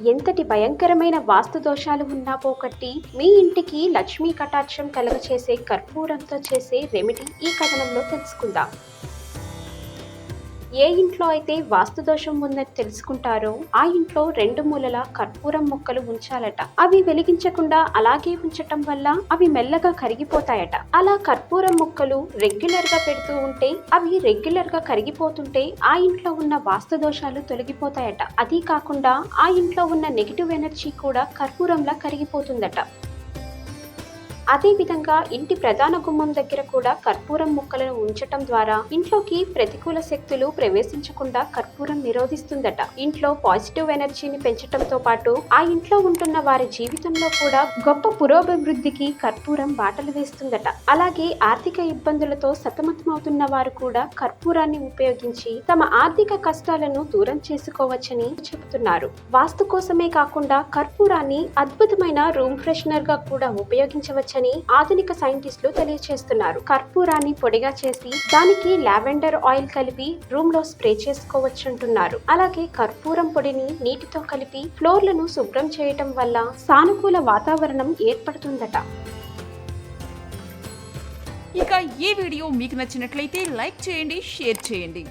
ఎంతటి భయంకరమైన వాస్తు దోషాలు ఉన్నా పోకట్టి మీ ఇంటికి లక్ష్మీ కటాక్షం కలగచేసే కర్పూరంతో చేసే రెమెడీ ఈ కథనంలో తెలుసుకుందాం. ఏ ఇంట్లో అయితే వాస్తు దోషం ఉందని తెలుసుకుంటారో ఆ ఇంట్లో రెండు మూలల కర్పూరం మొక్కలు ఉంచాలట. అవి వెలిగించకుండా అలాగే ఉంచటం వల్ల అవి మెల్లగా కరిగిపోతాయట. అలా కర్పూరం మొక్కలు రెగ్యులర్గా పెడుతూ ఉంటే అవి రెగ్యులర్గా కరిగిపోతుంటే ఆ ఇంట్లో ఉన్న వాస్తు దోషాలు తొలగిపోతాయట. అది కాకుండా ఆ ఇంట్లో ఉన్న నెగిటివ్ ఎనర్జీ కూడా కర్పూరంలా కరిగిపోతుందట. అదేవిధంగా ఇంటి ప్రధాన గుమ్మం దగ్గర కూడా కర్పూరం ముక్కలను ఉంచటం ద్వారా ఇంట్లోకి ప్రతికూల శక్తులు ప్రవేశించకుండా కర్పూరం నిరోధిస్తుందట. ఇంట్లో పాజిటివ్ ఎనర్జీని పెంచటంతో పాటు ఆ ఇంట్లో ఉంటున్న వారి జీవితంలో కూడా గొప్ప పురోభివృద్ధికి కర్పూరం బాటలు వేస్తుందట. అలాగే ఆర్థిక ఇబ్బందులతో సతమతమవుతున్న వారు కూడా కర్పూరాన్ని ఉపయోగించి తమ ఆర్థిక కష్టాలను దూరం చేసుకోవచ్చని చెబుతున్నారు. వాస్తు కోసమే కాకుండా కర్పూరాన్ని అద్భుతమైన రూమ్ ఫ్రెషనర్గా కూడా చేయవచ్చని ఆధునిక సైంటిస్టులు తెలియజేస్తున్నారు కర్పూరాన్ని పొడిగా చేసి దానికి లావెండర్ ఆయిల్ కలిపి రూమ్లో స్ప్రే చేసుకోవచ్చంటున్నారు. అలాగే కర్పూరం పొడిని నీటితో కలిపి ఫ్లోర్లను శుభ్రం చేయటం వల్ల సానుకూల వాతావరణం ఏర్పడుతుందట. ఇక ఈ వీడియో మీకు నచ్చినట్లయితే లైక్ చేయండి షేర్ చేయండి.